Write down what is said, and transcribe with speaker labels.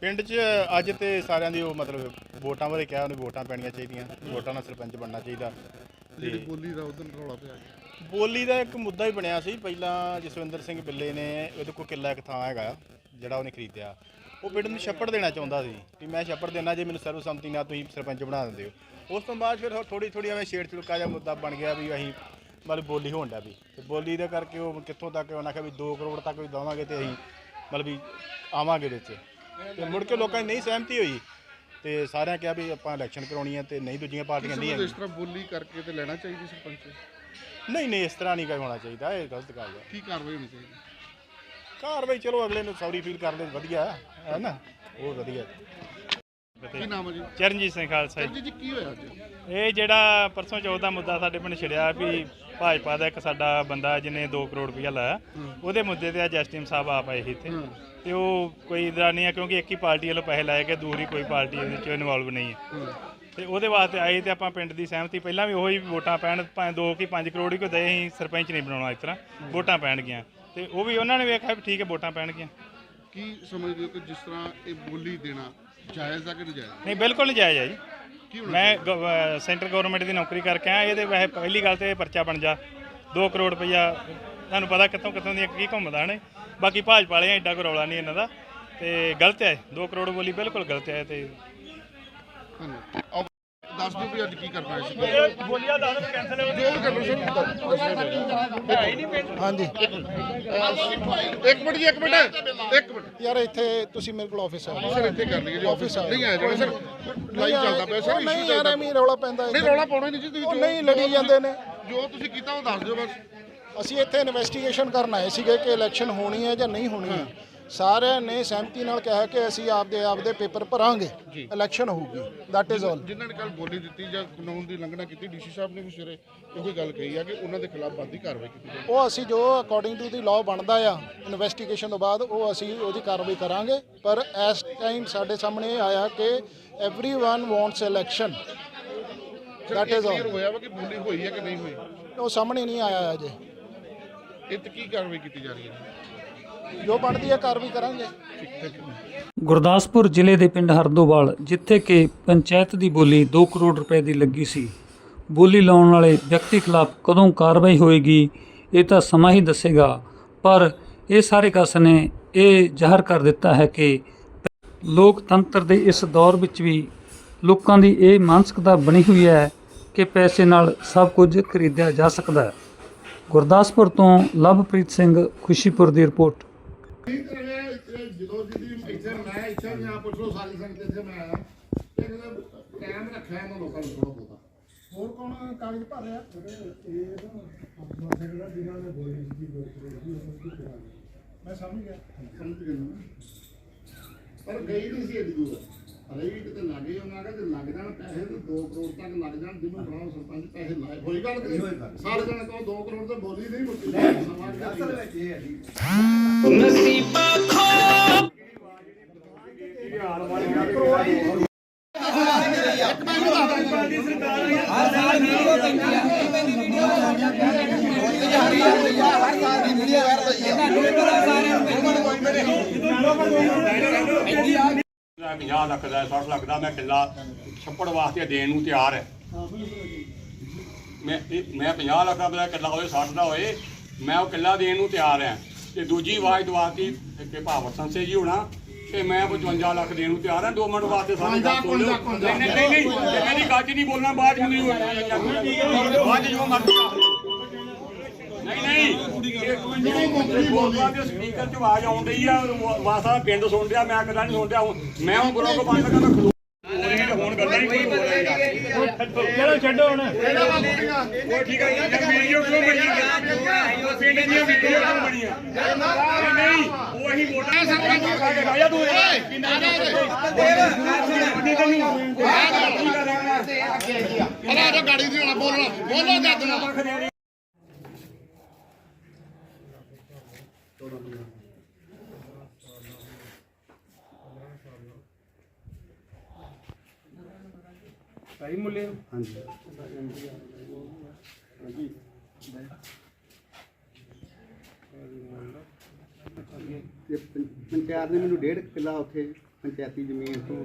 Speaker 1: ਪਿੰਡ 'ਚ ਅੱਜ ਤੇ ਸਾਰਿਆਂ ਦੀ ਉਹ ਮਤਲਬ ਵੋਟਾਂ ਬਾਰੇ ਕਿਹਾ ਉਹਨੇ ਵੋਟਾਂ ਪੈਣੀਆਂ ਚਾਹੀਦੀਆਂ ਵੋਟਾਂ ਨਾਲ ਸਰਪੰਚ ਬਣਨਾ ਚਾਹੀਦਾ।
Speaker 2: ਜਿਹੜੀ ਬੋਲੀ ਦਾ ਉਦੋਂ ਰੌਲਾ ਪਿਆ
Speaker 1: ਬੋਲੀ ਦਾ ਇੱਕ ਮੁੱਦਾ ਹੀ ਬਣਿਆ ਸੀ ਪਹਿਲਾਂ ਜਸਵਿੰਦਰ ਸਿੰਘ ਬਿੱਲੇ ਨੇ ਉਹਦੇ ਕੋਲ ਕਿੱਲਾ ਇੱਕ ਥਾਂ ਹੈਗਾ ਜਿਹੜਾ ਉਹਨੇ ਖਰੀਦਿਆ। ਉਹ ਪਿੰਡ ਨੂੰ ਛੱਪੜ ਦੇਣਾ ਚਾਹੁੰਦਾ ਸੀ ਕਿ ਮੈਂ ਛੱਪੜ ਦੇਣਾ ਜੇ ਮੈਨੂੰ ਸਰਵਸੰਮਤੀ ਨਾਲ ਤੁਸੀਂ ਸਰਪੰਚ ਬਣਾ ਦਿੰਦੇ ਹੋ। ਉਸ ਤੋਂ ਬਾਅਦ ਫਿਰ ਥੋੜੀ ਥੋੜੀ ਐਵੇਂ ਛੇੜ ਛੁੜਕਾ ਜਿਹਾ ਮੁੱਦਾ ਬਣ ਗਿਆ ਵੀ ਅਸੀਂ ਮਤਲਬ ਬੋਲੀ ਹੋਣ ਡਿਆ ਵੀ। ਤੇ ਬੋਲੀ ਦੇ ਕਰਕੇ ਉਹ ਕਿੱਥੋਂ ਤੱਕ ਉਹਨਾਂ ਆਖਿਆ ਵੀ 2 ਕਰੋੜ ਤੱਕ ਵੀ ਦੇਵਾਂਗੇ ਤੇ ਅਸੀਂ ਮਤਲਬ ਵੀ ਆਵਾਂਗੇ ਵਿੱਚ ਤੇ ਮੁੜ ਕੇ ਲੋਕਾਂ ਦੀ ਨਹੀਂ ਸਹਿਮਤੀ ਹੋਈ। ਤੇ ਸਾਰਿਆਂ ਕਿਹਾ ਵੀ ਆਪਾਂ ਇਲੈਕਸ਼ਨ ਕਰਾਉਣੀ ਹੈ ਤੇ ਨਹੀਂ ਦੂਜੀਆਂ ਪਾਰਟੀਆਂ ਨਹੀਂ
Speaker 2: ਇਸ ਤਰ੍ਹਾਂ ਬੋਲੀ ਕਰਕੇ ਤੇ ਲੈਣਾ ਚਾਹੀਦੀ ਸਰਪੰਚ?
Speaker 1: ਨਹੀਂ ਨਹੀਂ ਇਸ ਤਰ੍ਹਾਂ ਨਹੀਂ ਕੋਈ ਹੋਣਾ ਚਾਹੀਦਾ ਇਹ ਗਲਤ ਗੱਲ ਹੈ
Speaker 2: ਕੀ ਕਾਰਵਾਈ ਹੋਣੀ ਚਾਹੀਦੀ?
Speaker 1: ਕਾਰਵਾਈ ਚਲੋ ਅਗਲੇ ਨੂੰ ਸੌਰੀ ਫੀਲ ਕਰਦੇ ਵਧੀਆ ਹੈ ਨਾ? ਉਹ ਵਧੀਆ।
Speaker 2: ਕੀ ਨਾਮ ਹੈ ਜੀ?
Speaker 3: ਚਰਨਜੀਤ ਸਿੰਘ ਖਾਲਸਾ ਜੀ।
Speaker 2: ਜੀ ਜੀ ਕੀ ਹੋਇਆ ਅੱਜ?
Speaker 3: ਇਹ ਜਿਹੜਾ ਪਰਸੋਂ ਚੌਥ ਦਾ ਮੁੱਦਾ ਸਾਡੇ ਪਿੰਡ ਛਿੜਿਆ ਵੀ ਭਾਜਪਾ ਦਾ ਇੱਕ ਸਾਡਾ ਬੰਦਾ ਜਿਹਨੇ 2 ਕਰੋੜ ਰੁਪਇਆ ਲਾਇਆ ਉਹਦੇ ਮੁੱਦੇ ਤੇ ਅੱਜ ਐਸਟੀਐਮ ਸਾਹਿਬ ਆਪ ਆਏ ਸੀ ਇੱਥੇ। ਤੇ ਉਹ ਕੋਈ ਇਦਾਂ ਨਹੀਂ ਹੈ ਕਿਉਂਕਿ ਇੱਕ ਹੀ ਪਾਰਟੀ ਵੱਲੋਂ ਪੈਸੇ ਲਾਏ ਗਏ ਦੂਰੀ ਕੋਈ ਪਾਰਟੀ ਇਹਦੇ ਵਿੱਚ ਇਨਵੋਲਵ ਨਹੀਂ ਹੈ। ਤੇ ਉਹਦੇ ਵਾਸਤੇ ਆਏ ਤੇ ਆਪਾਂ ਪਿੰਡ ਦੀ ਸਹਿਮਤੀ ਪਹਿਲਾਂ ਵੀ ਉਹੀ ਵੋਟਾਂ ਪੈਣ ਭਾਵੇਂ 2 ਕੀ 5 ਕਰੋੜ ਹੀ ਕੋਈ ਦੇ ਅਸੀਂ ਸਰਪੰਚ ਨਹੀਂ ਬਣਾਉਣਾ ਇਸ ਤਰ੍ਹਾਂ ਵੋਟਾਂ ਪੈਣਗੀਆਂ ਤੇ ਉਹ ਵੀ ਉਹਨਾਂ ਨੇ ਵੇਖਿਆ ਵੀ ਠੀਕ ਹੈ ਵੋਟਾਂ ਪੈਣਗੀਆਂ
Speaker 2: ਕੀ ਸਮਝਦੇ ਹੋ ਕਿ ਜਿਸ ਤਰ੍ਹਾਂ ਇਹ ਬੋਲੀ ਦੇਣਾ ਜਾਇਜ਼ ਆ ਕਿ ਨਜਾਇਜ਼?
Speaker 3: ਨਹੀਂ ਬਿਲਕੁਲ ਨਜਾਇਜ਼ ਹੈ ਜੀ।
Speaker 2: ਕੀ ਹੋਣਾ
Speaker 3: ਮੈਂ ਗਵ- ਸੈਂਟਰ ਗਵਰਨਮੈਂਟ ਦੀ ਨੌਕਰੀ ਕਰਕੇ ਆਇਆ ਇਹਦੇ ਵੈਸੇ ਪਹਿਲੀ ਗੱਲ ਤੇ ਇਹ ਪਰਚਾ ਬਣ ਜਾ। 2 ਕਰੋੜ ਰੁਪਈਆ ਤੁਹਾਨੂੰ ਪਤਾ ਕਿੱਥੋਂ ਕਿੱਥੋਂ ਦੀਆਂ ਕੀ ਘੁੰਮਦਾ ਨੇ। ਬਾਕੀ ਭਾਜਪਾ ਵਾਲਿਆਂ ਐਡਾ ਕੋਈ ਰੌਲਾ ਨਹੀਂ ਇਹਨਾਂ ਦਾ। ਤੇ ਗਲਤ ਹੈ 2 ਕਰੋੜ ਬੋਲੀ ਬਿਲਕੁਲ ਗਲਤ ਹੈ ਤੇ
Speaker 2: ਧੰਨਵਾਦ ਆਓ, ਦੱਸ ਦਿਓ ਵੀ ਅੱਜ ਕੀ ਕਰਨਾ ਹੈ।
Speaker 3: ਬੋਲੀਆ ਦਾ ਕੈਂਸਲ
Speaker 2: ਜੋ ਵੀ ਕਰਨਾ ਸਰ
Speaker 4: ਹਾਂਜੀ।
Speaker 2: ਇੱਕ ਮਿੰਟ ਜੀ ਇੱਕ ਮਿੰਟ। ਇੱਕ ਮਿੰਟ।
Speaker 4: ਯਾਰ ਇੱਥੇ ਤੁਸੀਂ ਮੇਰੇ ਕੋਲ ਆਫਿਸ ਆਓ।
Speaker 2: ਸਰ ਇੱਥੇ ਕਰ ਲਈਏ ਜੀ
Speaker 4: ਆਫਿਸ
Speaker 2: ਨਹੀਂ ਆਇਆ ਜਾਣਾ ਸਰ ਲਾਈਵ ਚੱਲਦਾ ਪਿਆ। ਸਰ
Speaker 4: ਨਹੀਂ ਯਾਰ ਐਵੇਂ ਰੌਲਾ ਪੈਂਦਾ
Speaker 2: ਨਹੀਂ। ਰੌਲਾ ਪਾਉਣਾ ਨਹੀਂ ਜੀ ਤੁਸੀਂ
Speaker 4: ਨਹੀਂ ਲੜੀ ਜਾਂਦੇ ਨੇ।
Speaker 2: ਜੋ ਤੁਸੀਂ ਕੀਤਾ ਉਹ ਦੱਸ ਦਿਓ ਬਸ।
Speaker 4: ਅਸੀਂ ਇੱਥੇ ਇਨਵੈਸਟੀਗੇਸ਼ਨ ਕਰਨ ਆਏ ਸੀਗੇ ਕਿ ਇਲੈਕਸ਼ਨ ਹੋਣੀ ਹੈ ਜਾਂ ਨਹੀਂ ਹੋਣੀ ਹੈ। ਸਾਰਿਆਂ ਨੇ ਸਹਿਮਤੀ ਨਾਲ ਕਿਹਾ ਕਿ ਅਸੀਂ ਆਪਦੇ ਆਪਦੇ ਪੇਪਰ ਭਰਾਂਗੇ ਇਲੈਕਸ਼ਨ ਹੋਊਗੀ ਦੈਟ ਇਜ਼ ਆਲ
Speaker 2: ਜਿਨ੍ਹਾਂ ਨੇ ਕੱਲ ਬੋਲੀ ਦਿੱਤੀ ਜਾਂ ਕਾਨੂੰਨ ਦੀ ਉਲੰਘਣਾ ਕੀਤੀ ਡੀਸੀ ਸਾਹਿਬ ਨੇ ਵੀ ਸਵੇਰੇ ਇਹੋ ਗੱਲ ਕਹੀ ਆ ਕਿ ਉਹਨਾਂ ਦੇ ਖਿਲਾਫ ਬੰਦੀ ਕਾਰਵਾਈ ਕੀਤੀ ਜਾਵੇ
Speaker 4: ਉਹ ਅਸੀਂ ਜੋ ਅਕੋਰਡਿੰਗ ਟੂ ਦੀ ਲਾਅ ਬਣਦਾ ਆ ਇਨਵੈਸਟੀਗੇਸ਼ਨ ਤੋਂ ਬਾਅਦ ਉਹ ਅਸੀਂ ਉਹਦੀ ਕਾਰਵਾਈ ਕਰਾਂਗੇ ਪਰ ਇਸ ਟਾਈਮ ਸਾਡੇ ਸਾਹਮਣੇ ਇਹ ਆਇਆ ਕਿ everyone wants election that is
Speaker 2: clear
Speaker 4: all
Speaker 2: ਹੋਇਆ ਵਾ ਕਿ ਬੋਲੀ ਹੋਈ ਹੈ ਕਿ ਨਹੀਂ ਹੋਈ
Speaker 4: ਉਹ ਸਾਹਮਣੇ ਨਹੀਂ ਆਇਆ ਅਜੇ
Speaker 2: ਇਹ ਤੇ ਕੀ ਕਾਰਵਾਈ ਕੀਤੀ ਜਾ ਰਹੀ ਹੈ
Speaker 4: ਜੋ ਬਣਦੀ ਹੈ ਕਾਰਵਾਈ ਕਰਾਂਗੇ।
Speaker 5: ਗੁਰਦਾਸਪੁਰ ਜ਼ਿਲ੍ਹੇ ਦੇ ਪਿੰਡ ਹਰਦੋਵਾਲ, ਜਿੱਥੇ ਕਿ ਪੰਚਾਇਤ ਦੀ ਬੋਲੀ 2 ਕਰੋੜ ਰੁਪਏ ਦੀ ਲੱਗੀ ਸੀ। ਬੋਲੀ ਲਾਉਣ ਵਾਲੇ ਵਿਅਕਤੀ ਖਿਲਾਫ ਕਦੋਂ ਕਾਰਵਾਈ ਹੋਏਗੀ, ਇਹ ਤਾਂ ਸਮਾਂ ਹੀ ਦੱਸੇਗਾ, ਪਰ ਇਹ ਸਾਰੇ ਕਸ ਨੇ ਇਹ ਜ਼ਾਹਰ ਕਰ ਦਿੱਤਾ ਹੈ ਕਿ ਲੋਕਤੰਤਰ ਦੇ ਇਸ ਦੌਰ ਵਿੱਚ ਵੀ ਲੋਕਾਂ ਦੀ ਇਹ ਮਾਨਸਿਕਤਾ ਬਣੀ ਹੋਈ ਹੈ ਕਿ ਪੈਸੇ ਨਾਲ ਸਭ ਕੁਝ ਖਰੀਦਿਆ ਜਾ ਸਕਦਾ ਹੈ। ਗੁਰਦਾਸਪੁਰ ਤੋਂ ਲਵਪ੍ਰੀਤ ਸਿੰਘ, ਖੁਸ਼ੀਪੁਰ ਦੀ ਰਿਪੋਰਟ।
Speaker 2: ਜਦੋਂ ਜਿਹਦੀ ਇੱਥੇ ਮੈਂ ਇੱਥੇ ਵੀ ਆ ਪੁੱਛੋ ਸਾਰੀ ਸੰਗਤ ਇੱਥੇ ਮੈਂ ਆਇਆ ਇੱਕ ਟਾਈਮ ਰੱਖਿਆ ਇਹਨਾਂ ਲੋਕਾਂ ਨੂੰ ਥੋੜਾ ਬਹੁਤਾ
Speaker 4: ਹੋਰ ਕੌਣ ਕਾਗਜ਼ ਭਰ ਰਿਹਾ ਮੈਂ ਸਮਝ ਗਿਆ
Speaker 2: ਸਮਝ ਗਏ ਨਾ ਪਰ ਗਈ ਨਹੀਂ ਸੀ ਏਡੀ ਦੂਰ ਅਰੇ ਵੀ ਕਿਤੇ ਲੱਗੇ ਉਹਨਾਂ ਕਹਿੰਦੇ ਤੇ ਲੱਗ ਜਾਣ ਪੈਸੇ ਤੇ 2 ਕਰੋੜ ਤੱਕ ਲੱਗ ਜਾਣ ਜਿਹਨੂੰ ਸਰਪੰਚ ਪੈਸੇ ਲਾਏ ਹੋਈ ਗੱਲ ਕਿ? ਸਾਰੇ ਜਣੇ ਕਹੋ 2 ਕਰੋੜ ਤੇ ਬੋਲੀ ਨਹੀਂ ਮੁੱਕੀ ਸਮਾਜ ਅਸਲ ਵਿੱਚ ਇਹ ਹੈ ਜੀ
Speaker 6: 50 ਲੱਖ ਦਾ 60 ਲੱਖ ਦਾ ਮੈਂ ਕਿੱਲਾ ਛੱਪੜ ਵਾਸਤੇ ਦੇਣ ਨੂੰ ਤਿਆਰ ਹੈ ਮੈਂ ਮੈਂ 50 ਲੱਖ ਦਾ ਕਿੱਲਾ ਹੋਏ 60 ਦਾ ਹੋਏ ਮੈਂ ਉਹ ਕਿੱਲਾ ਦੇਣ ਨੂੰ ਤਿਆਰ ਹਾਂ ਤੇ ਦੂਜੀ ਆਵਾਜ਼ ਦਵਾਤੀ ਕਿ ਭਾਵਰ ਸੰਸੇ ਜੀ ਹੋਣਾ ਕਿ ਮੈਂ 55 ਲੱਖ ਦੇਣ ਨੂੰ ਤਿਆਰ ਹਾਂ 2 ਮਿੰਟ ਵਾਸਤੇ ਸਾਰੀ ਗੱਲ ਸੁਣ ਲਓ ਨਹੀਂ ਨਹੀਂ ਇਹਦੀ ਗੱਲ ਨਹੀਂ ਬੋਲਣਾ ਬਾਅਦ ਨਹੀਂ ਬਾਅਦ ਜੋ ਮਰਜ਼ੀ ਸਪੀਕਰ 'ਚ ਆਵਾਜ਼ ਆਉਣ ਡਈ ਆ ਵਾਸਾ ਪਿੰਡ ਸੁਣ ਰਿਹਾ ਮੈਂ ਕਦਾਂ ਨਹੀਂ ਸੁਣ ਰਿਹਾ ਮੈਂ ਉਹ ਗੁਰੂ ਕੋ ਬੰਦ ਕਰਦਾ ਖਲੋ ਹੁਣ ਗੱਲਾਂ ਹੀ ਕੋਈ ਬੋਲ ਰਿਹਾ
Speaker 3: ਚਲੋ ਛੱਡੋ ਹੁਣ
Speaker 6: ਉਹ ਠੀਕ ਹੈ ਯਾਰ ਵੀਡੀਓ ਕਿਉਂ ਬਣੀ ਉਹ ਪਿੰਡ ਦੀਆਂ ਵੀਡੀਓ ਕਿਉਂ ਬਣੀਆਂ ਨਹੀਂ ਉਹ ਅਸੀਂ ਵੋਟਾਂ ਸਰਪੰਚ ਨੂੰ ਖਾ ਕੇ ਰਾਜਾ ਤੂੰ ਕਿੰਨਾ
Speaker 2: ਅਰੇ ਅਰੇ ਗਾੜੀ ਦੀ ਨਾ ਬੋਲਣਾ ਬੋਲੋ ਜੱਦ
Speaker 3: ਸਹੀ ਮੁੱਲੇ
Speaker 7: ਤੇ ਪੰ- ਪੰਚਾਇਤ ਨੇ ਮੈਨੂੰ ਡੇਢ ਕਿੱਲਾ ਉੱਥੇ ਪੰਚਾਇਤੀ ਜ਼ਮੀਨ ਤੋਂ